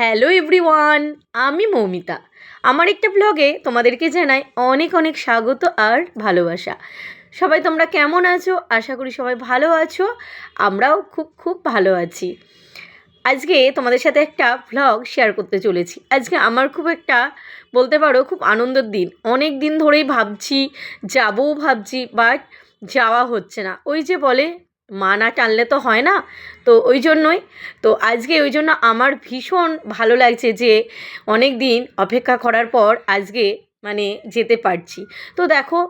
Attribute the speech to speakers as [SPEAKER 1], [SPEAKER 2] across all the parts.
[SPEAKER 1] Hello everyone, আমি মৌমিতা। আমার একটা ব্লগে তোমাদেরকে জানাই অনেক অনেক স্বাগত আর ভালোবাসা। সবাই তোমরা কেমন আছো? আশা করি সবাই ভালো আছো। আমরাও খুব খুব ভালো আছি। আজকে তোমাদের সাথে একটা ভ্লগ শেয়ার করতে চলেছি। আজকে আমার খুব একটা, বলতে পারো খুব আনন্দের দিন। অনেক দিন ধরেই ভাবছি, যাবও ভাবছি বাট যাওয়া হচ্ছে না। ওই যে বলে মা না টানলে তো হয় না। তো ওই জন্যই, তো আজকে ওই জন্য আমার ভীষণ ভালো লাগছে যে অনেক দিন অপেক্ষা করার পর আজকে মানে যেতে পারছি। তো দেখো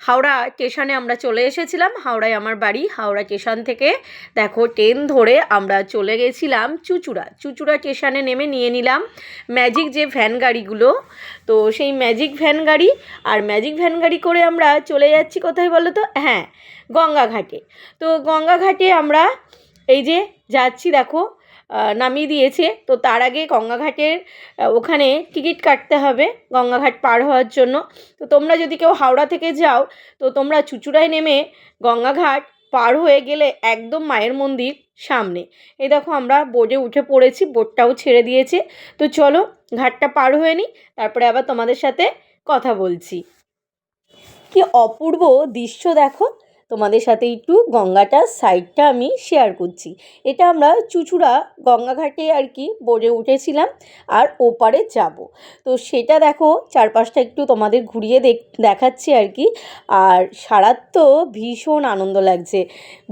[SPEAKER 1] হাওড়া স্টেশনে আমরা চলে এসেছিলাম, হাওড়ায় আমার বাড়ি। হাওড়া স্টেশন থেকে দেখো ট্রেন ধরে আমরা চলে গেছিলাম চুচুড়া। চুচুড়া স্টেশনে নেমে নিয়ে নিলাম ম্যাজিক যে ভ্যান গাড়িগুলো। তো সেই ম্যাজিক ভ্যান গাড়ি আর ম্যাজিক ভ্যান গাড়ি করে আমরা চলে যাচ্ছি কোথায় বলো তো? হ্যাঁ গঙ্গাঘাটে। তো গঙ্গাঘাটে আমরা এই যে যাচ্ছি দেখো নামিয়ে দিয়েছে। তো তার আগে গঙ্গাঘাটের ওখানে টিকিট কাটতে হবে গঙ্গাঘাট পার হওয়ার জন্য। তো তোমরা যদি কেউ হাওড়া থেকে যাও, তো তোমরা চুচুড়ায় নেমে গঙ্গাঘাট পার হয়ে গেলে একদম মায়ের মন্দির সামনে। এই দেখো আমরা বোর্ডে উঠে পড়েছি, বোর্ডটাও ছেড়ে দিয়েছে। তো চলো ঘাটটা পার হয়ে নিই, তারপরে আবার তোমাদের সাথে কথা বলছি। কি অপূর্ব দৃশ্য দেখো। তোমাদের সাথে একটু গঙ্গাটার সাইডটা আমি শেয়ার করছি। এটা আমরা চুচুড়া গঙ্গাঘাটে আর কি বোর্ডে উঠেছিলাম আর ওপারে যাব। তো সেটা দেখো, চারপাশটা একটু তোমাদের ঘুরিয়ে দেখ দেখাচ্ছি আর কি। আর সারার তো ভীষণ আনন্দ লাগছে।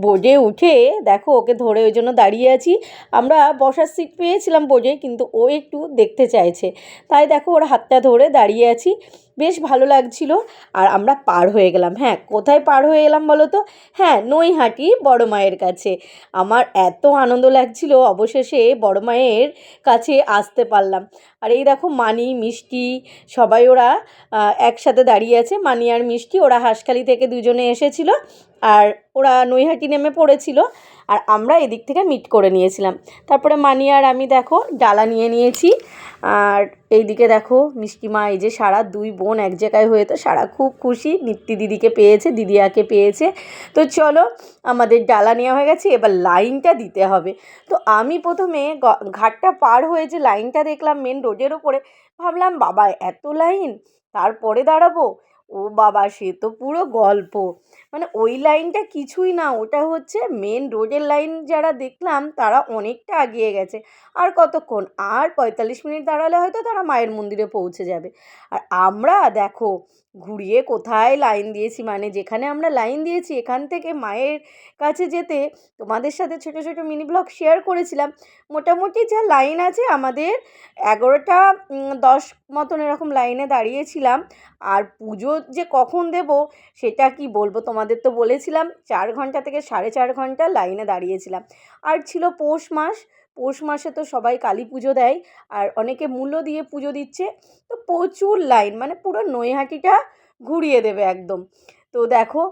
[SPEAKER 1] বোর্ডে উঠে দেখো, ওকে ধরে ওই জন্য দাঁড়িয়ে আছি। আমরা বসার সিট পেয়েছিলাম বোর্ডে কিন্তু ও একটু দেখতে চাইছে। তাই দেখো, ওর হাতটা ধরে দাঁড়িয়ে আছি। বেশ ভালো লাগছিল। আর আমরা পার হয়ে গেলাম। হ্যাঁ কোথায় পার হয়ে গেলাম বলো তো? হ্যাঁ নৈহাটি বড় মায়ের কাছে। আমার এত আনন্দ লাগছিল, অবশেষে বড় মায়ের কাছে আসতে পারলাম। আর এই দেখো মানি, মিষ্টি, সবাই ওরা একসাথে দাঁড়িয়ে আছে। মানি আর মিষ্টি, ওরা হাঁসখালি থেকে দুজনে এসেছিল। আর ওরা নৈহাটি নেমে পড়েছিল আর আমরা এদিক থেকে মিট করে নিয়েছিলাম। তারপরে মানি আর আমি দেখো ডালা নিয়ে নিয়েছি। আর এইদিকে দেখো মিষ্টি মা, এই যে সারা দুই বোন এক জায়গায় হয়ে তো সারা খুব খুশি। নিত্যি দিদিকে পেয়েছে দিদিয়াকে পেয়েছে। তো চলো আমাদের ডালা নেওয়া হয়ে গেছে, এবার লাইনটা দিতে হবে। তো আমি প্রথমে ঘাটটা পার হয়ে যে লাইনটা দেখলাম মেন রোডের ওপরে, ভাবলাম বাবা এত লাইন, তারপরে দাঁড়াবো? ও বাবা, সে তো পুরো গল্প। মানে ওই লাইনটা কিছুই না, ওটা হচ্ছে মেন রোডের লাইন যারা দেখলাম, তারা অনেকটা এগিয়ে গেছে। আর কতক্ষণ? আর পঁয়তাল্লিশ মিনিট দাঁড়ালে হয়তো তারা মায়ের মন্দিরে পৌঁছে যাবে। আর আমরা, দেখো ঘুরিয়ে কোথায় লাইন দিয়েছি? মানে যেখানে আমরা লাইন দিয়েছি, এখান থেকে মায়ের কাছে যেতে তোমাদের সাথে ছোটো ছোটো মিনি ব্লগ শেয়ার করেছিলাম। মোটামুটি যা লাইন আছে, আমাদের এগারোটা দশ মতন এরকম লাইনে দাঁড়িয়েছিলাম। আর পুজো যে কখন দেব, সেটা কি বলব? তোমাদের তো বলেছিলাম, চার ঘণ্টা থেকে সাড়ে চার ঘণ্টা লাইনে দাঁড়িয়েছিলাম। আর ছিল পৌষ মাস পৌষ মাসে তো সবাই কালী পুজো দেয় আর অনেকে মূল্য দিয়ে পুজো দিচ্ছে। তো প্রচুর লাইন মানে পুরো নৈহাটিটা ঘুরিয়ে দেবে একদম। তো দেখো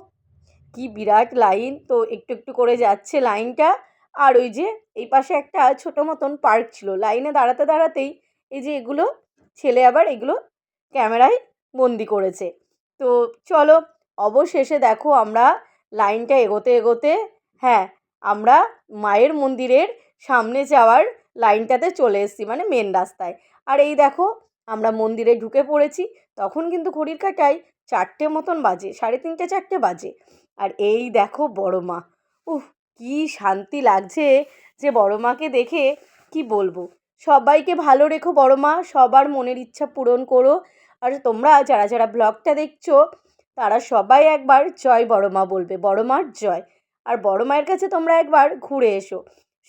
[SPEAKER 1] কি বিরাট লাইন, তো একটু একটু করে যাচ্ছে লাইনটা। আর ওই যে এই পাশে একটা ছোটো মতন পার্ক ছিল, লাইনে দাঁড়াতে দাঁড়াতেই এই যে এগুলো, ছেলে আবার এগুলো ক্যামেরায় বন্দি করেছে। তো চলো অবশেষে দেখো আমরা লাইনটা এগোতে এগোতে হ্যাঁ আমরা মায়ের মন্দিরের সামনে যাওয়ার লাইনটাতে চলে এসেছি মানে মেন রাস্তায়। আর এই দেখো, আমরা মন্দিরে ঢুকে পড়েছি, তখন কিন্তু ঘড়ির কাটায় চারটে মতন বাজে, সাড়ে তিনটে চারটে বাজে। আর এই দেখো বড় মা, উফ, কি শান্তি লাগছে যে বড় মাকে দেখে, কি বলব? সবাইকে ভালো রেখো বড় মা, সবার মনের ইচ্ছা পূরণ করো। আর তোমরা যারা যারা ব্লগটা দেখছ, তারা সবাই একবার জয় বড় মা বলবে, বড় মার জয়। আর বড় মায়ের কাছে তোমরা একবার ঘুরে এসো।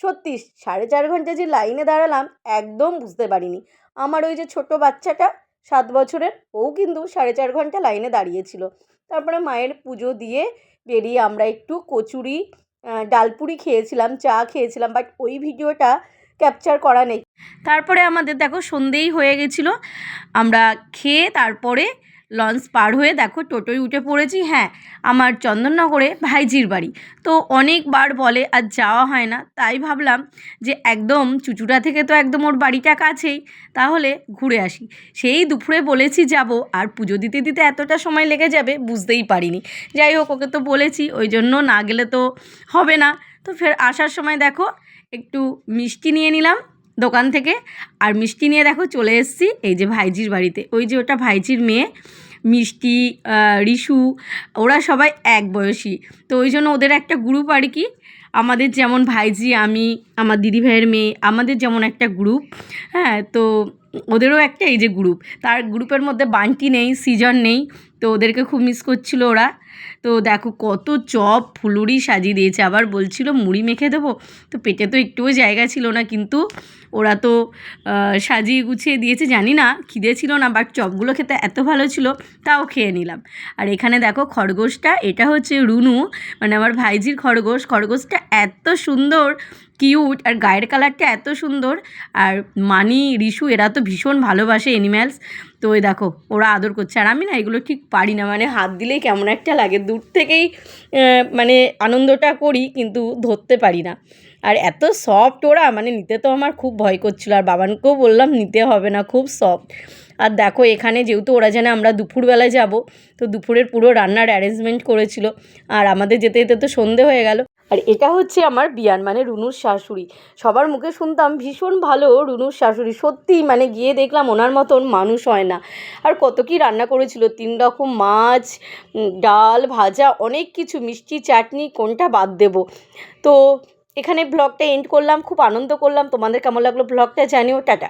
[SPEAKER 1] সত্যি, সাড়ে চার ঘণ্টা যে লাইনে দাঁড়ালাম, একদম বুঝতে পারিনি। আমার ওই যে ছোট বাচ্চাটা, সাত বছরের, ও কিন্তু সাড়ে চার ঘণ্টা লাইনে দাঁড়িয়েছিল। তারপরে মায়ের পুজো দিয়ে বেরিয়ে আমরা একটু কচুরি ডালপুরি খেয়েছিলাম, চা খেয়েছিলাম বাট ওই ভিডিওটা ক্যাপচার করা নেই। তারপরে আমাদের দেখো সন্ধেই হয়ে গেছিল। আমরা খেয়ে তারপরে লঞ্চ পার হয়ে দেখো টোটোয় উঠে পড়েছি হ্যাঁ আমার চন্দননগরে ভাইজির বাড়ি। তো অনেকবার বলে আর যাওয়া হয় না, তাই ভাবলাম যে একদম চুচুড়া থেকে তো একদম ওর বাড়িটা কাছেই, তাহলে ঘুরে আসি। সেই দুপুরে বলেছি যাব, আর পুজো দিতে দিতে এতটা সময় লেগে যাবে বুঝতেই পারিনি। যাই হোক, ওকে তো বলেছি, ওই জন্য না গেলে তো হবে না। তো ফের আসার সময় দেখো একটু মিষ্টি নিয়ে নিলাম দোকান থেকে, আর মিষ্টি নিয়ে দেখো চলে এসেছি এই যে ভাইজির বাড়িতে। ওই যে ওটা ভাইজির মেয়ে মিষ্টি রিশু ওরা সবাই এক বয়সী। তো ওই জন্য ওদের একটা গ্রুপ আর কি। আমাদের যেমন ভাইজি, আমি, আমার দিদি ভাইয়ের মেয়ে, আমাদের যেমন একটা গ্রুপ হ্যাঁ তো ওদেরও একটা এই যে গ্রুপ তার গ্রুপের মধ্যে বান্টি নেই, সিজন নেই, তো ওদেরকে খুব মিস করছিল ওরা। তো দেখো কত চপ, ফুলুরি সাজিয়ে দিয়েছে। আবার বলছিল, মুড়ি মেখে দেবো? তো পেটে তো একটুও জায়গা ছিল না, কিন্তু ওরা তো সাজিয়ে গুছিয়ে দিয়েছে। জানি না, খিদে ছিল না বাট চপগুলো খেতে এত ভালো ছিল, তাও খেয়ে নিলাম। আর এখানে দেখো খরগোশটা, এটা হচ্ছে রুনু। মানে আমার ভাইজির খরগোশ। খরগোশটা এত সুন্দর কিউট আর গায়ের কালারটা এত সুন্দর। আর মানি, রিশু, এরা তো ভীষণ ভালোবাসে অ্যানিম্যালস তো ওই দেখো, ওরা আদর করছে। আর আমি না এগুলো ঠিক পারি না। মানে হাত দিলেই কেমন একটা লাগে। দূর থেকেই মানে আনন্দটা করি, কিন্তু ধরতে পারি না। আর এত সফট ওরা মানে নিতে তো আমার খুব ভয় করছিল। আর বাবানকেও বললাম, নিতে হবে না, খুব সফট আর দেখো, এখানে যেহেতু ওরা জানে আমরা দুপুরবেলায় যাব, তো দুপুরের পুরো রান্নার অ্যারেঞ্জমেন্ট করেছিল। আর আমাদের যেতে যেতে তো সন্ধে হয়ে গেল। আর এটা হচ্ছে আমার বিয়ান মানে রুনুর শাশুড়ি। সবার মুখে শুনতাম, ভীষণ ভালো রুনুর শাশুড়ি। সত্যি মানে গিয়ে দেখলাম ওনার মতন মানুষ হয় না। আর কত কি রান্না করেছিল, তিন রকম মাছ ডাল, ভাজা, অনেক কিছু, মিষ্টি, চাটনি, কোনটা বাদ দেব। তো এখানে ব্লগটা এন্ড করলাম, খুব আনন্দ করলাম। তোমাদের কেমন লাগল ব্লগটা জানিও। টাটা।